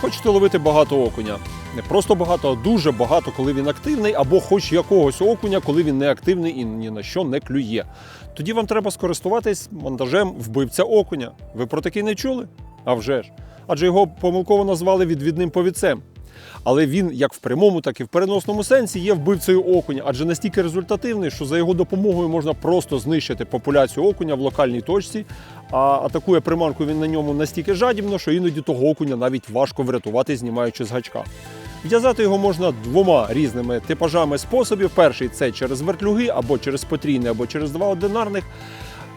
Хочете ловити багато окуня? Не просто багато, а дуже багато, коли він активний, або хоч якогось окуня, коли він не активний і ні на що не клює. Тоді вам треба скористуватись монтажем вбивця окуня. Ви про такий не чули? А вже ж. Адже його помилково назвали відвідним повідцем. Але він, як в прямому, так і в переносному сенсі, є вбивцею окуня, адже настільки результативний, що за його допомогою можна просто знищити популяцію окуня в локальній точці. А атакує приманку він на ньому настільки жадібно, що іноді того окуня навіть важко врятувати, знімаючи з гачка. В'язати його можна двома різними типажами способів. Перший це через вертлюги, або через потрійне, або через два одинарних,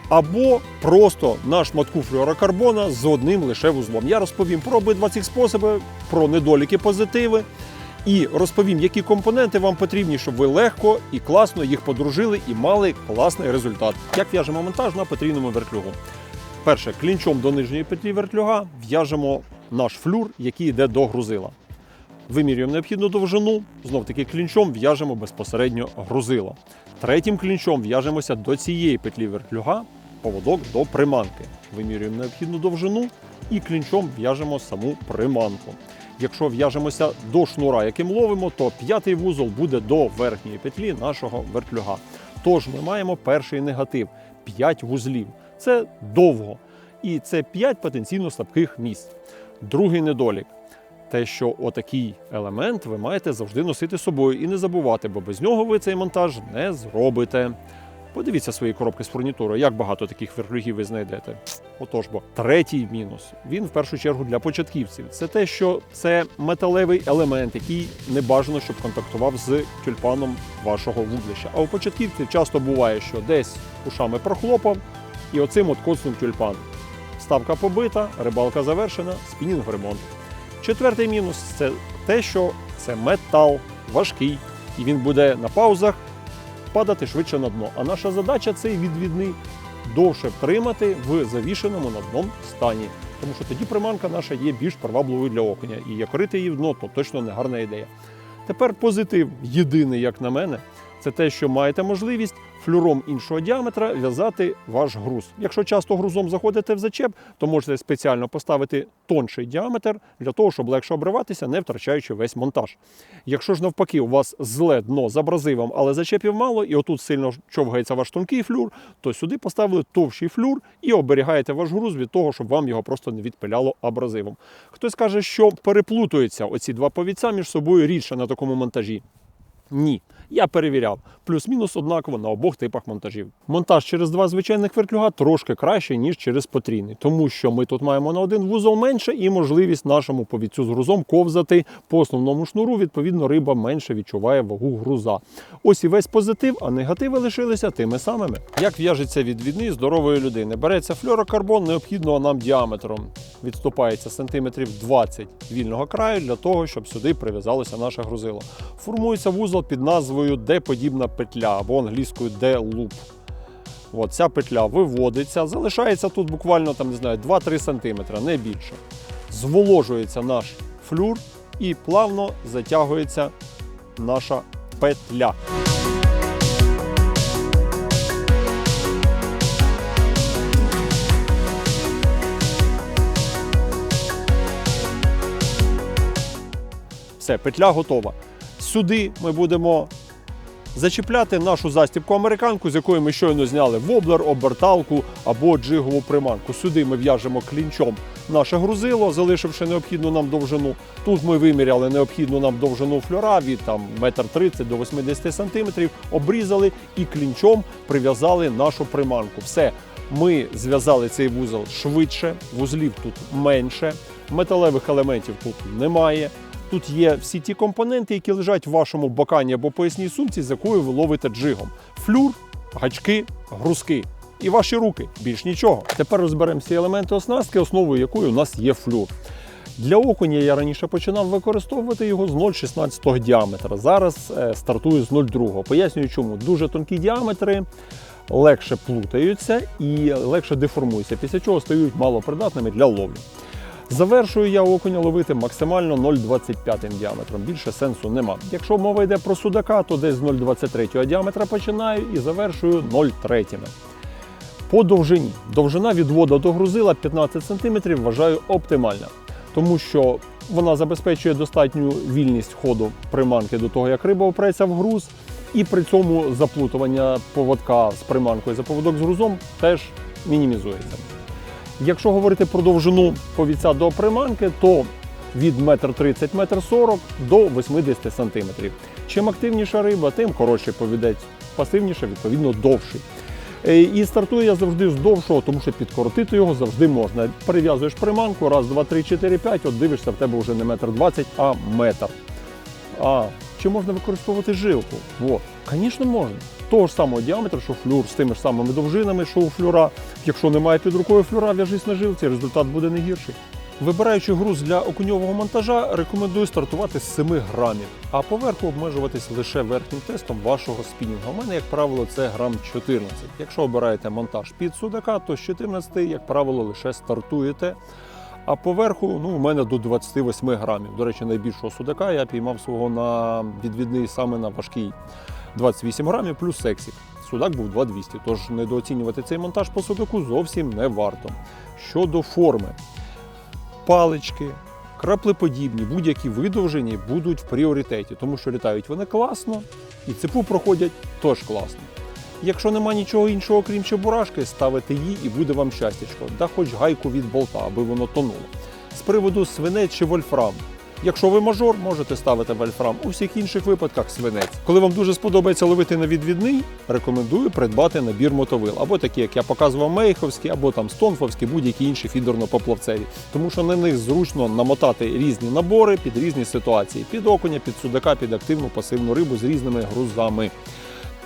або просто на шматку флюорокарбона з одним лише вузлом. Я розповім про обидва цих способи, про недоліки, позитиви. І розповім, які компоненти вам потрібні, щоб ви легко і класно їх подружили і мали класний результат. Як в'яжемо монтаж на потрійному вертлюгу. Перше, клінчом до нижньої петлі вертлюга в'яжемо наш флюр, який йде до грузила. Вимірюємо необхідну довжину, знов таки клінчом в'яжемо безпосередньо грузило. Третім клінчом в'яжемося до цієї петлі вертлюга, поводок до приманки. Вимірюємо необхідну довжину і клінчом в'яжемо саму приманку. Якщо в'яжемося до шнура, яким ловимо, то п'ятий вузол буде до верхньої петлі нашого вертлюга. Тож ми маємо перший негатив 5 вузлів. Це довго. І це 5 потенційно слабких місць. Другий недолік те, що отакий елемент ви маєте завжди носити з собою і не забувати, бо без нього ви цей монтаж не зробите. Подивіться свої коробки з фурнітурою, як багато таких вертлюгів ви знайдете. Отож бо третій мінус він в першу чергу для початківців. Це те, що це металевий елемент, який не бажано, щоб контактував з тюльпаном вашого вудлища. А у початківців часто буває, що десь ушами прохлопав і оцим от коцнув тюльпан. Ставка побита, рибалка завершена, спінінг ремонт. Четвертий мінус це те, що це метал важкий, і він буде на паузах падати швидше на дно. А наша задача цей відвідний довше втримати в завішеному на дном стані. Тому що тоді приманка наша є більш привабливою для окуня. І як рити її в дно, то точно не гарна ідея. Тепер позитив єдиний, як на мене, це те, що маєте можливість флюром іншого діаметра в'язати ваш груз. Якщо часто грузом заходите в зачеп, то можете спеціально поставити тонший діаметр для того, щоб легше обриватися, не втрачаючи весь монтаж. Якщо ж навпаки у вас зле дно з абразивом, але зачепів мало, і отут сильно човгається ваш тонкий флюр, то сюди поставили товщий флюр і оберігаєте ваш груз від того, щоб вам його просто не відпиляло абразивом. Хтось каже, що переплутуються оці два повідця між собою рідше на такому монтажі. Ні. Я перевіряв. Плюс-мінус однаково на обох типах монтажів. Монтаж через два звичайних вертлюга трошки краще, ніж через потрійний, тому що ми тут маємо на один вузол менше і можливість нашому повідцю з грузом ковзати по основному шнуру. Відповідно, риба менше відчуває вагу груза. Ось і весь позитив, а негативи лишилися тими самими. Як в'яжеться відвідний здорової людини? Береться флюорокарбон необхідного нам діаметром. Відступається сантиметрів 20 вільного краю для того, щоб сюди прив'язалося наше грузило. Формується вузол під назвою D-подібна петля або англійською D-loop. От ця петля виводиться, залишається тут буквально там, не знаю, 2-3 см, не більше. Зволожується наш флюр і плавно затягується наша петля. Все, петля готова. Сюди ми будемо зачіпляти нашу застібку американку, з якої ми щойно зняли воблер, оберталку або джигову приманку. Сюди ми в'яжемо клінчом наше грузило, залишивши необхідну нам довжину. Тут ми виміряли необхідну нам довжину флюра від там 1,30 до 80 см, обрізали і клінчом прив'язали нашу приманку. Все, ми зв'язали цей вузол швидше, вузлів тут менше, металевих елементів тут немає. Тут є всі ті компоненти, які лежать в вашому бакані або поясній сумці, з якою ви ловите джигом. Флюр, гачки, грузки. І ваші руки, більш нічого. Тепер розберемо всі елементи оснастки, основою якої у нас є флюр. Для окуня я раніше починав використовувати його з 0,16 діаметра. Зараз е, стартую з 0,2. Пояснюю, чому дуже тонкі діаметри легше плутаються і легше деформуються, після чого стають малопридатними для ловлі. Завершую я окуня ловити максимально 0,25 діаметром. Більше сенсу нема. Якщо мова йде про судака, то десь з 0,23 діаметра починаю і завершую 0,3. По довжині. Довжина від вода до грузила 15 см вважаю оптимальна. тому що вона забезпечує достатню вільність ходу приманки до того, як риба опреться в груз, і при цьому заплутування поводка з приманкою за поводок з грузом теж мінімізується. Якщо говорити про довжину повідця до приманки, то від 1,30 метр 40 до 80 см. Чим активніша риба, тим коротший повідець, пасивніше, відповідно, довший. Е, І стартую я завжди з довшого, тому що підкоротити його завжди можна. Перев'язуєш приманку, раз, два, три, чотири, п'ять, от дивишся, в тебе вже не метр двадцять, а метр. А чи можна використовувати жилку? Во, звісно, можна. Того ж самого діаметру, що флюр з тими ж самими довжинами, що у флюра. Якщо немає під рукою флюра, в'яжись на жилці, результат буде не гірший. Вибираючи груз для окуньового монтажа, рекомендую стартувати з 7 грамів, а поверху обмежуватись лише верхнім тестом вашого спінінгу. У мене, як правило, це грам 14. Якщо обираєте монтаж під судака, то з 14, як правило, лише стартуєте. А поверху, ну, у мене до 28 грамів. До речі, найбільшого судака я піймав свого на відвідний саме на важкий 28 грамів плюс сексік. Судак був 2200, тож недооцінювати цей монтаж по судаку зовсім не варто. Щодо форми, палички, краплеподібні, будь-які видовжені будуть в пріоритеті, тому що літають вони класно і цепу проходять теж класно. Якщо нема нічого іншого, крім чебурашки, ставите її і буде вам щастячко, да хоч гайку від болта, аби воно тонуло. З приводу свинець чи вольфрам. Якщо ви мажор, можете ставити вольфрам. У всіх інших випадках свинець. Коли вам дуже сподобається ловити на відвідний, рекомендую придбати набір мотовил, або такі, як я показував, мейховські, або там стонфовські, будь-які інші фідерно-поплавцеві. Тому що на них зручно намотати різні набори під різні ситуації: під окуня, під судака, під активну пасивну рибу з різними грузами.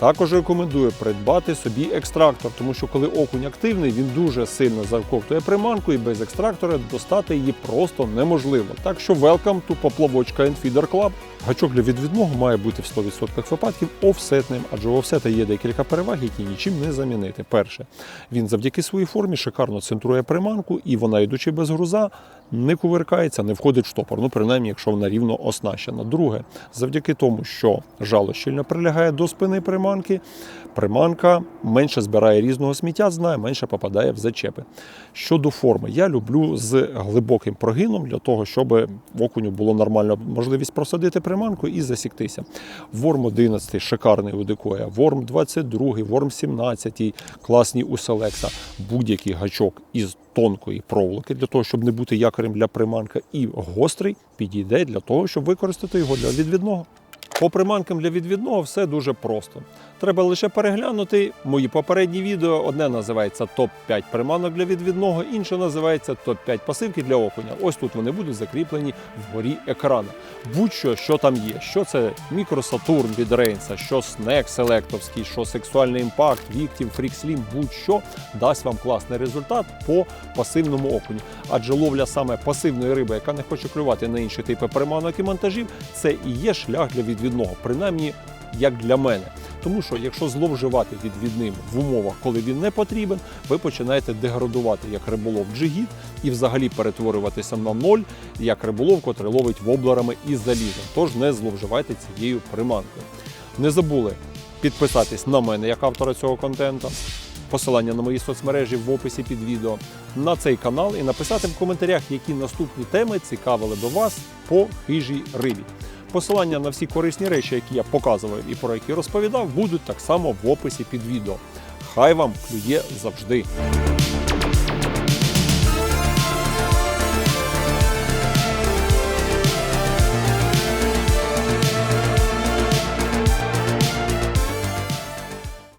Також рекомендую придбати собі екстрактор, тому що коли окунь активний, він дуже сильно заковтує приманку і без екстрактора достати її просто неможливо. Так що welcome to поплавочка and Feeder Club. Гачок для відвідного має бути в 100% випадків офсетним, адже у офсета є декілька переваг, які нічим не замінити. Перше, він завдяки своїй формі шикарно центрує приманку, і вона, йдучи без груза, не кувиркається, не входить в штопор. Ну, принаймні, якщо вона рівно оснащена. Друге, завдяки тому, що жало щільно прилягає до спини приманки, приманка менше збирає різного сміття, знає, менше попадає в зачепи. Щодо форми, я люблю з глибоким прогином для того, щоб окуню було нормально можливість просадити приманку і засіктися. Ворм 11 шикарний у декоя, ворм 22, ворм 17, класні у Селекса. Будь-який гачок із тонкої проволоки для того, щоб не бути якорем для приманка, і гострий підійде для того, щоб використати його для відвідного. По приманкам для відвідного все дуже просто. Треба лише переглянути мої попередні відео. Одне називається топ-5 приманок для відвідного, інше називається топ-5 пасивки для окуня. Ось тут вони будуть закріплені вгорі екрана. Будь-що, що там є. Що це мікросатурн від Рейнса, що снек селектовський, що сексуальний імпакт, Віктів, Фрікслім, будь-що дасть вам класний результат по пасивному окуню. Адже ловля саме пасивної риби, яка не хоче клювати на інші типи приманок і монтажів, це і є шлях для відвідного, принаймні як для мене. Тому що якщо зловживати відвідним в умовах, коли він не потрібен, ви починаєте деградувати як риболов джигіт і взагалі перетворюватися на ноль, як риболов, котрий ловить воблерами і залізом. Тож не зловживайте цією приманкою. Не забули підписатись на мене як автора цього контенту. Посилання на мої соцмережі в описі під відео на цей канал і написати в коментарях, які наступні теми цікавили би вас по хижій рибі. Посилання на всі корисні речі, які я показував і про які розповідав, будуть так само в описі під відео. Хай вам клює завжди!